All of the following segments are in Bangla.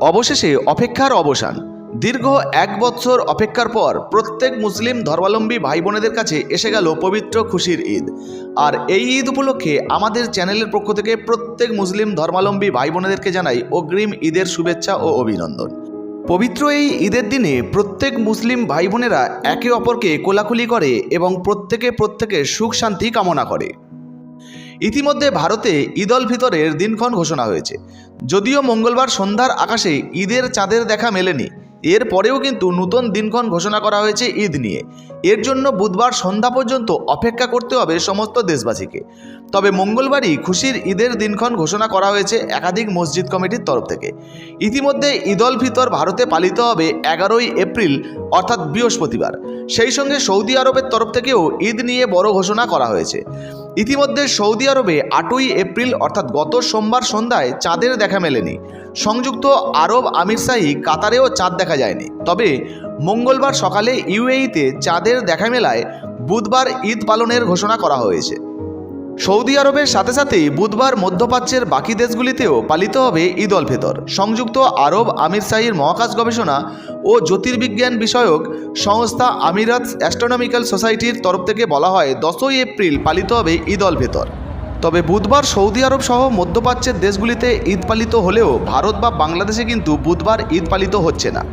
অবশেষে অপেক্ষার অবসান। দীর্ঘ এক বছর অপেক্ষার পর প্রত্যেক মুসলিম ধর্মাবলম্বী ভাই বোনেদের কাছে এসে গেল পবিত্র খুশির ঈদ। আর এই ঈদ উপলক্ষে আমাদের চ্যানেলের পক্ষ থেকে প্রত্যেক মুসলিম ধর্মাবলম্বী ভাই বোনেদেরকে জানাই অগ্রিম ঈদের শুভেচ্ছা ও অভিনন্দন। পবিত্র এই ঈদের দিনে প্রত্যেক মুসলিম ভাই বোনেরা একে অপরকে কোলাকুলি করে এবং প্রত্যেকে প্রত্যেকের সুখ শান্তি কামনা করে। ইতিমধ্যে ভারতে ঈদ অল ফিতরের দিনক্ষণ ঘোষণা হয়েছে। যদিও মঙ্গলবার সন্ধ্যার আকাশে ঈদের চাঁদের দেখা মেলেনি, এর পরেও কিন্তু নতুন দিনক্ষণ ঘোষণা করা হয়েছে ঈদ নিয়ে। এর জন্য বুধবার সন্ধ্যা পর্যন্ত অপেক্ষা করতে হবে সমস্ত দেশবাসীকে। তবে মঙ্গলবারই খুশির ঈদের দিনক্ষণ ঘোষণা করা হয়েছে একাধিক মসজিদ কমিটির তরফ থেকে। ইতিমধ্যে ঈদ উল ফিতর ভারতে পালিত হবে এগারোই এপ্রিল, অর্থাৎ বৃহস্পতিবার। সেই সঙ্গে সৌদি আরবের তরফ থেকেও ঈদ নিয়ে বড় ঘোষণা করা হয়েছে। ইতিমধ্যে সৌদি আরবে আটই এপ্রিল, অর্থাৎ গত সোমবার সন্ধ্যায় চাঁদের দেখা মেলেনি। সংযুক্ত আরব আমিরশাহী কাতারেও চাঁদ দেখা যায়নি। তবে মঙ্গলবার সকালে ইউএইতে চাঁদের দেখা মেলায় বুধবার ঈদ পালনের ঘোষণা করা হয়েছে। সৌদি আরবের সাথে সাথেই বুধবার মধ্যপ্রাচ্যের বাকি দেশগুলিতেও পালিত হবে ঈদ উল ফিতর। সংযুক্ত আরব আমিরশাহীর মহাকাশ গবেষণা ও জ্যোতির্বিজ্ঞান বিষয়ক সংস্থা আমিরাত অ্যাস্ট্রোনমিক্যাল সোসাইটির তরফ থেকে বলা হয়, দশই এপ্রিল পালিত হবে ঈদ উল ফিতর। তবে বুধবার সৌদি আরব সহ মধ্যপ্রাচ্যের দেশগুলিতে ঈদ পালিত হলেও ভারত বা বাংলাদেশে কিন্তু বুধবার ঈদ পালিত হচ্ছে না।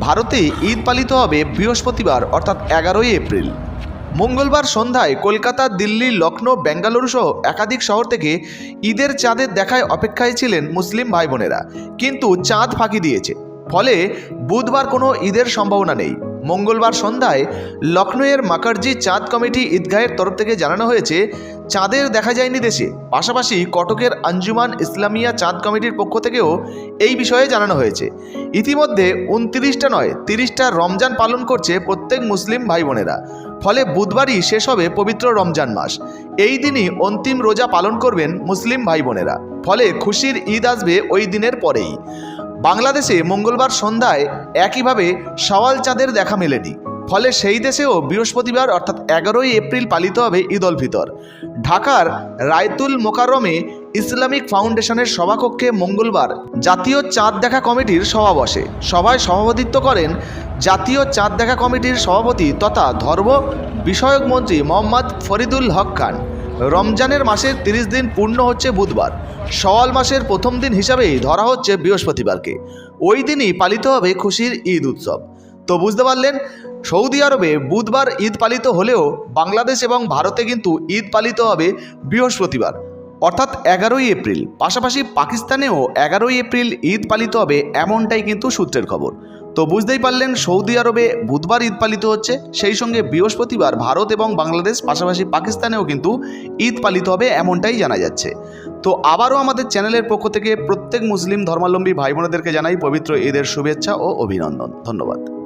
ভারতে ঈদ পালিত হবে বৃহস্পতিবার, অর্থাৎ এগারোই এপ্রিল। মঙ্গলবার সন্ধ্যায় কলকাতা, দিল্লি, লখনৌ, বেঙ্গালুরু সহ একাধিক শহর থেকে ঈদের চাঁদের দেখায় অপেক্ষায় ছিলেন মুসলিম ভাই বোনেরা কিন্তু চাঁদ ফাঁকি দিয়েছে। ফলে বুধবার কোনো ঈদের সম্ভাবনা নেই। মঙ্গলবার সন্ধ্যায় লখনৌয়ের মাকারজি চাঁদ কমিটি ঈদগাহের তরফ থেকে জানানো হয়েছে চাঁদের দেখা যায়নি দেশে। পাশাপাশি কটকের আঞ্জুমান ইসলামিয়া চাঁদ কমিটির পক্ষ থেকেও এই বিষয়ে জানানো হয়েছে। ইতিমধ্যে উনত্রিশটা নয়, তিরিশটা রমজান পালন করছে প্রত্যেক মুসলিম ভাই বোনেরা ফলে বুধবারই শেষ হবে পবিত্র রমজান মাস। এই দিনই অন্তিম রোজা পালন করবেন মুসলিম ভাই বোনেরা ফলে খুশির ঈদ আসবে ওই দিনের পরেই। বাংলাদেশে মঙ্গলবার সন্ধ্যায় একইভাবে সওয়াল চাঁদের দেখা মেলেনি। ফলে সেই দেশেও বৃহস্পতিবার অর্থাৎ এগারোই এপ্রিল পালিত হবে ঈদ উল ফিতর। ঢাকার রায়তুল মোকাররমে ইসলামিক ফাউন্ডেশনের সভাকক্ষে মঙ্গলবার জাতীয় চাঁদ দেখা কমিটির সভা বসে সভায় সভাপতিত্ব করেন জাতীয় চাঁদ দেখা কমিটির সভাপতি তথা ধর্ম বিষয়ক মন্ত্রী মোহাম্মদ ফরিদুল হক খান। রমজানের মাসের তিরিশ দিন পূর্ণ হচ্ছে বুধবার। সওয়াল মাসের প্রথম দিন হিসাবেই ধরা হচ্ছে বৃহস্পতিবারকে। ওই দিনই পালিত হবে খুশির ঈদ উৎসব। তো বুঝতে পারলেন, সৌদি আরবে বুধবার ঈদ পালিত হলেও বাংলাদেশ এবং ভারতে কিন্তু ঈদ পালিত হবে বৃহস্পতিবার, অর্থাৎ এগারোই এপ্রিল। পাশাপাশি পাকিস্তানেও এগারোই এপ্রিল ঈদ পালিত হবে এমনটাই কিন্তু সূত্রের খবর। তো বুঝতেই পারলেন, সৌদি আরবে বুধবার ঈদ পালিত হচ্ছে, সেই সঙ্গে বৃহস্পতিবার ভারত এবং বাংলাদেশ, পাশাপাশি পাকিস্তানেও কিন্তু ঈদ পালিত হবে এমনটাই জানা যাচ্ছে। তো আবারও আমাদের চ্যানেলের পক্ষ থেকে প্রত্যেক মুসলিম ধর্মাবলম্বী ভাই বোনেদেরকে জানাই পবিত্র ঈদের শুভেচ্ছা ও অভিনন্দন। ধন্যবাদ।